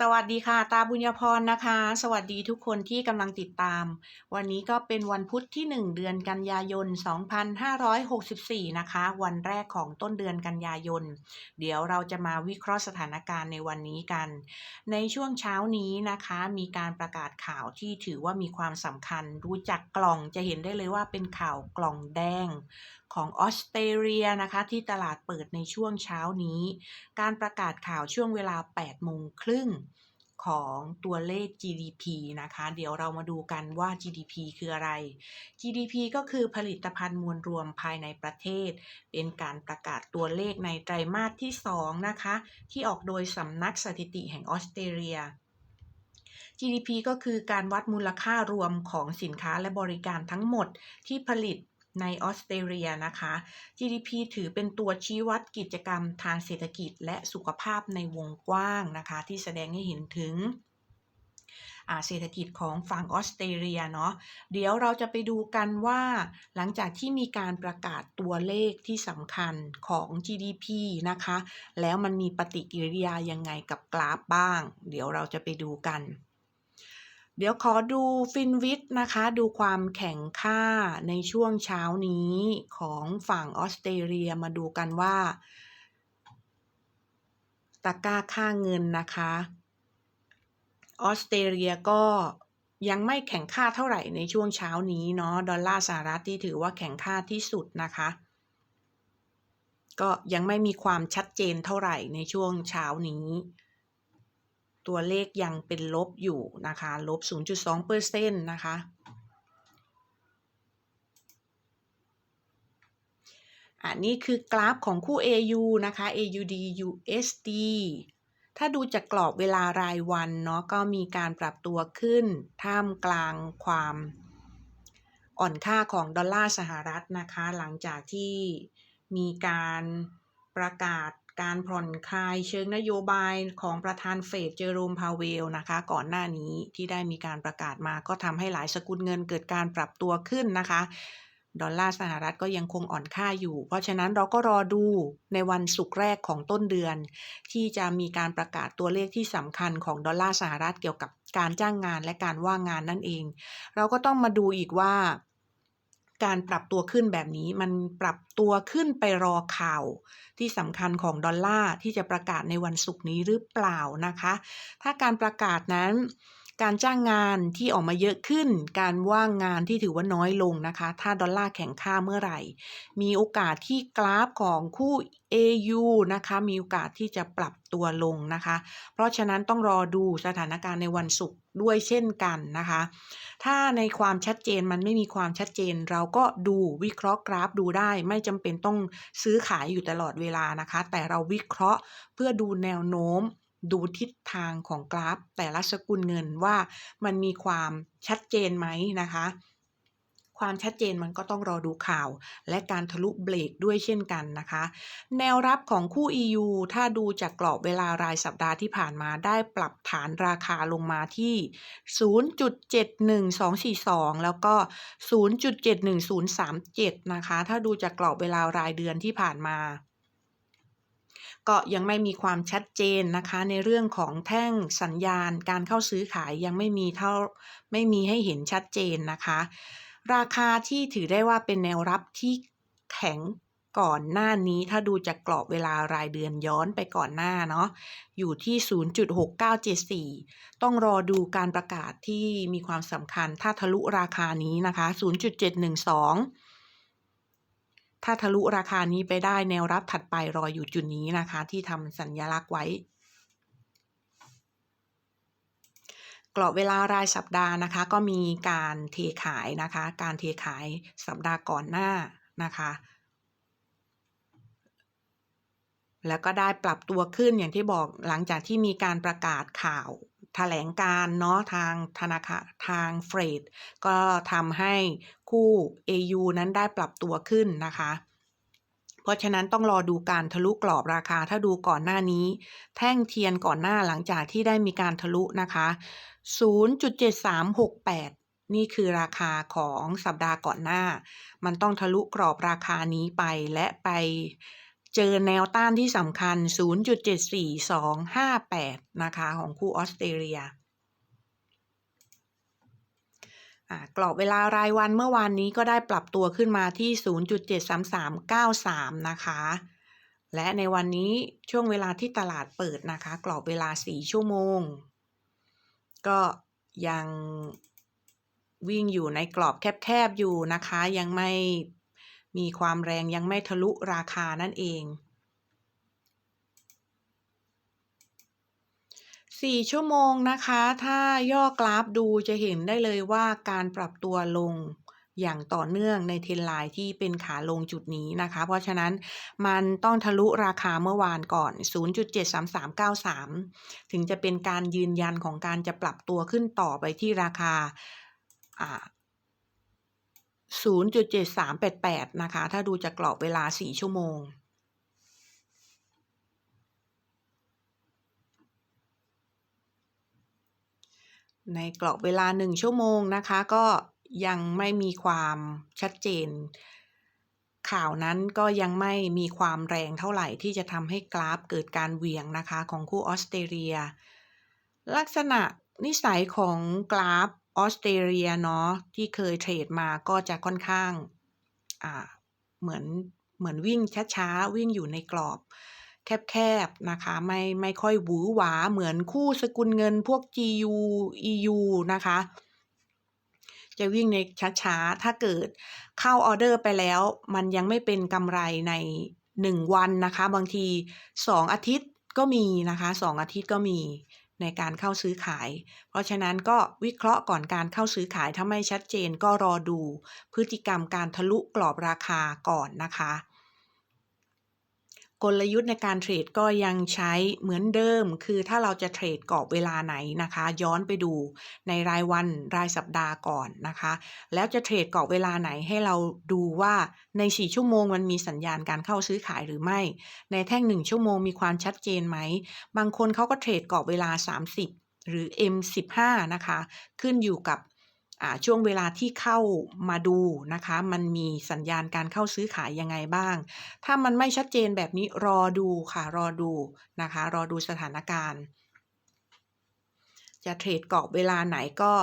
สวัสดีค่ะ ตาบุญญพรนะคะ สวัสดีทุกคนที่กำลังติดตาม วันนี้ก็เป็นวันพุธที่ 1 เดือนกันยายน 2564 นะคะ วันแรกของต้นเดือนกันยายน เดี๋ยวเราจะมาวิเคราะห์สถานการณ์ในวันนี้กัน ในช่วงเช้านี้นะคะ มีการประกาศข่าวที่ถือว่ามีความสำคัญดูจากกล่องจะเห็นได้เลยว่าเป็นข่าวกล่องแดง ของออสเตรเลียนะคะที่ตลาดเปิดในช่วงเช้านี้ การประกาศข่าวช่วงเวลา 8 โมงครึ่งของตัวเลข GDP นะคะ เดี๋ยวเรามาดูกันว่า GDP คืออะไร GDP ก็คือผลิตภัณฑ์มวลรวมภายในประเทศ เป็นการประกาศตัวเลขในไตรมาสที่ 2 นะคะ ที่ออกโดยสำนักสถิติแห่งออสเตรเลีย GDP ก็คือการวัดมูลค่ารวมของสินค้าและบริการทั้งหมดที่ผลิต ในออสเตรเลียนะคะ GDP ถือเป็นตัวชี้วัดกิจกรรมทางเศรษฐกิจและสุขภาพในวงกว้างนะคะ ที่แสดงให้เห็นถึงเศรษฐกิจของฝั่งออสเตรเลียเนาะเดี๋ยวเราจะไปดูกันว่า หลังจากที่มีการประกาศตัวเลขที่สำคัญของ GDP นะคะ แล้วมันมีปฏิกิริยายังไงกับกราฟบ้าง เดี๋ยวเราจะไปดูกัน เดี๋ยวขอดูฟินวิทนะคะ ดูความแข็งค่าในช่วงเช้านี้ของฝั่งออสเตรเลียมาดูกันว่าตะกร้าค่าเงินนะคะ ออสเตรเลียก็ยังไม่แข็งค่าเท่าไหร่ในช่วงเช้านี้เนาะดอลลาร์สหรัฐที่ถือว่าแข็งค่าที่สุดนะคะ ก็ยังไม่มีความชัดเจนเท่าไหร่ในช่วงเช้านี้ ตัวเลขยังเป็นลบอยู่นะคะลบ 0.2%นะคะอันนี้คือกราฟของคู่ AU นะคะ AUD USD ถ้าดูจากกรอบเวลารายวันเนาะก็มีการปรับตัวขึ้น ท่ามกลางความอ่อนค่าของดอลลาร์สหรัฐนะคะ หลังจากที่มีการประกาศ การผ่อนคลายเชิงนโยบายของประธานเฟดเจอโรมพาเวลนะคะ ก่อนหน้านี้ที่ได้มีการประกาศมาก็ทำให้หลายสกุลเงินเกิดการปรับตัวขึ้นนะคะ ดอลลาร์สหรัฐก็ยังคงอ่อนค่าอยู่ เพราะฉะนั้นเราก็รอดูในวันศุกร์แรกของต้นเดือน ที่จะมีการประกาศตัวเลขที่สำคัญของดอลลาร์สหรัฐเกี่ยวกับการจ้างงานและการว่างงานนั่นเอง เราก็ต้องมาดูอีกว่า การปรับตัวขึ้นแบบนี้มันปรับตัวขึ้นไปรอข่าว ที่สำคัญของดอลลาร์ที่จะประกาศในวันศุกร์นี้หรือเปล่านะคะ ถ้าการประกาศนั้น การจ้างงานที่ออกมาเยอะขึ้น การว่างงานที่ถือว่าน้อยลงนะคะ ถ้าดอลลาร์แข็งค่าเมื่อไหร่ มีโอกาสที่กราฟของคู่ AU นะคะ มีโอกาสที่จะปรับตัวลงนะคะ เพราะฉะนั้นต้องรอดูสถานการณ์ในวันศุกร์ด้วยเช่นกันนะคะ ถ้าในความชัดเจนมันไม่มีความชัดเจน เราก็ดูวิเคราะห์กราฟดูได้ ไม่จำเป็นต้องซื้อขายอยู่ตลอดเวลานะคะ แต่เราวิเคราะห์เพื่อดูแนวโน้ม ดูทิศทางของกราฟ แต่ละสกุลเงินว่ามันมีความชัดเจนไหมนะคะ ความชัดเจนมันก็ต้องรอดูข่าว และการทะลุเบรกด้วยเช่นกันนะคะ แนวรับของคู่ EU ถ้าดูจากกรอบเวลารายสัปดาห์ที่ผ่านมาได้ปรับฐานราคาลงมาที่ 0.71242 แล้วก็ 0.71037 นะคะ ถ้าดูจากกรอบเวลารายเดือนที่ผ่านมา ก็ยังไม่มีความชัดเจนนะคะ ในเรื่องของแท่งสัญญาณ การเข้าซื้อขายยังไม่มีเท่าไม่มีให้เห็นชัดเจนนะคะ ราคาที่ถือได้ว่าเป็นแนวรับที่แข็งก่อนหน้านี้ถ้าดูจากกรอบเวลารายเดือนย้อนไปก่อนหน้าเนาะอยู่ที่ 0.6974 ต้องรอดูการประกาศที่มีความสำคัญถ้าทะลุราคานี้นะคะ 0.712 ถ้าทะลุราคานี้ไปได้แนวรับถัดไปรออยู่จุดนี้นะคะ ที่ทำสัญญลักษณ์ไว้ กรอบเวลารายสัปดาห์นะคะ ก็มีการเทขายนะคะ การเทขายสัปดาห์ก่อนหน้านะคะแล้วก็ได้ปรับตัวขึ้นอย่างที่บอกหลังจากที่มีการประกาศข่าว แถลงการเนาะทางธนาคารทางเฟรดก็ทำให้คู่ AU นั้นได้ปรับตัวขึ้นนะคะ เพราะฉะนั้นต้องรอดูการทะลุกรอบราคาถ้าดูก่อนหน้านี้ แท่งเทียนก่อนหน้าหลังจากที่ได้มีการทะลุนะคะ 0.7368นี่คือราคาของสัปดาห์ก่อนหน้า มันต้องทะลุกรอบราคานี้ไปและไป เจอแนวต้านที่สำคัญ 0.74258 นะคะ ของคู่ออสเตรเลียกรอบเวลารายวันเมื่อวานนี้ก็ได้ปรับตัวขึ้นมาที่ 0.73393 นะคะ และในวันนี้ช่วงเวลาที่ตลาดเปิดนะคะ กรอบเวลา 4 ชั่วโมง ก็ยังวิ่งอยู่ในกรอบแคบๆอยู่นะคะ ยังไม่ มีความแรงยังไม่ทะลุราคานั่นเอง 4 ชั่วโมงนะคะ ถ้าย่อกราฟดูจะเห็นได้เลยว่าการปรับตัวลงอย่างต่อเนื่องในเทรนไลน์ที่เป็นขาลงจุดนี้นะคะ เพราะฉะนั้นมันต้องทะลุราคาเมื่อวานก่อน 0.73393 ถึงจะเป็นการยืนยันของการจะปรับตัวขึ้นต่อไปที่ราคา 0.7388 นะคะ ถ้าดูจากกรอบเวลา 4 ชั่วโมง ในกรอบเวลา 1 ชั่วโมงนะคะ ก็ยังไม่มีความชัดเจน ข่าวนั้นก็ยังไม่มีความแรงเท่าไหร่ที่จะทำให้กราฟเกิดการเวียงนะคะของคู่ออสเตรเลีย ลักษณะนิสัยของกราฟ ออสเตรเลียเนาะที่เคยเทรดมาก็จะค่อนข้างอ่าเหมือนเหมือนวิ่งช้าๆ วิ่งอยู่ในกรอบ แคบๆ นะคะ ไม่ไม่ค่อยหวือหวาเหมือนคู่สกุลเงินพวก GU EU นะคะ จะวิ่งในช้าๆ ถ้าเกิดเข้าออเดอร์ไปแล้ว มันยังไม่เป็นกำไรใน 1 วันนะคะ บางที 2 อาทิตย์ก็มีนะคะ 2 อาทิตย์ก็มี ในการเข้าซื้อขาย เพราะฉะนั้นก็วิเคราะห์ก่อนการเข้าซื้อขายถ้าไม่ชัดเจนก็รอดูพฤติกรรมการทะลุกรอบราคาก่อนนะคะ กลยุทธ์ในการเทรดก็ยังใช้เหมือนเดิม คือถ้าเราจะเทรดกรอบเวลาไหนนะคะ ย้อนไปดูในรายวันรายสัปดาห์ก่อนนะคะ แล้วจะเทรดกรอบเวลาไหนให้เราดูว่าใน 4 ชั่วโมงมันมีสัญญาณการเข้าซื้อขายหรือไม่ ในแท่ง 1 ชั่วโมงมีความชัดเจนไหม บางคนเขาก็เทรดกรอบเวลา 30 หรือ M15 นะคะ ขึ้นอยู่กับ ช่วงเวลาที่เข้ามาดูนะคะ มันมีสัญญาณการเข้าซื้อขายยังไงบ้าง ถ้ามันไม่ชัดเจนแบบนี้รอดูค่ะ รอดูนะคะ รอดูสถานการณ์ จะเทรดกรอบเวลาไหนก็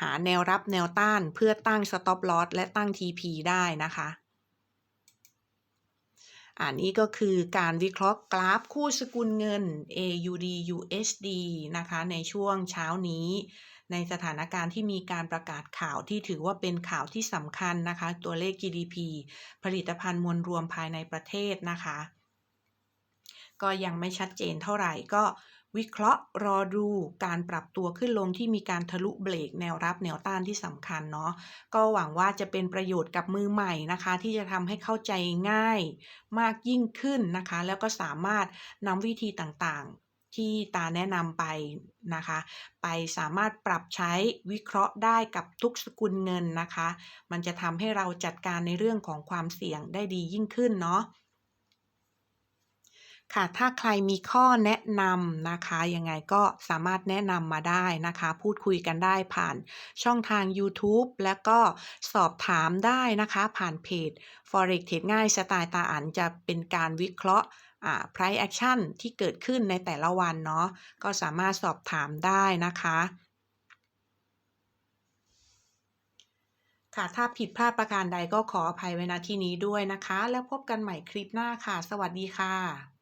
หาแนวรับแนวต้านเพื่อตั้ง stop loss และตั้ง TP ได้นะคะอันนี้ก็คือการวิเคราะห์กราฟคู่สกุลเงิน AUD USD นะคะ ในช่วงเช้านี้ ในสถานการณ์ที่มีการประกาศข่าวที่ถือว่าเป็นข่าวที่สำคัญนะคะ ตัวเลข GDP ผลิตภัณฑ์มวลรวมภายในประเทศนะคะ ก็ยังไม่ชัดเจนเท่าไหร่ก็วิเคราะห์รอดูการปรับตัวขึ้นลงที่มีการทะลุเบรกแนวรับแนวต้านที่สำคัญเนาะก็หวังว่าจะเป็นประโยชน์กับมือใหม่นะคะ ที่จะทำให้เข้าใจง่ายมากยิ่งขึ้นนะคะ แล้วก็สามารถนำวิธีต่าง ที่ตาแนะนำไปนะคะ ไปสามารถปรับใช้วิเคราะห์ได้กับทุกสกุลเงินนะคะ มันจะทำให้เราจัดการในเรื่องของความเสี่ยงได้ดียิ่งขึ้นเนาะ ค่ะ ถ้าใครมีข้อแนะนำนะคะ ยังไงก็สามารถแนะนำมาได้นะคะ พูดคุยกันได้ผ่านช่องทาง YouTube แล้วก็สอบถามได้นะคะ ผ่านเพจ Forex เทรดง่ายสไตล์ตาอันจะเป็นการวิเคราะห์ price action ที่เกิดขึ้นในแต่ละวันเนาะ ก็สามารถสอบถามได้นะคะค่ะ ถ้าผิดพลาดประการใดก็ขออภัยไว้ณที่นี้ด้วยนะคะ แล้วพบกันใหม่คลิปหน้าค่ะ สวัสดีค่ะ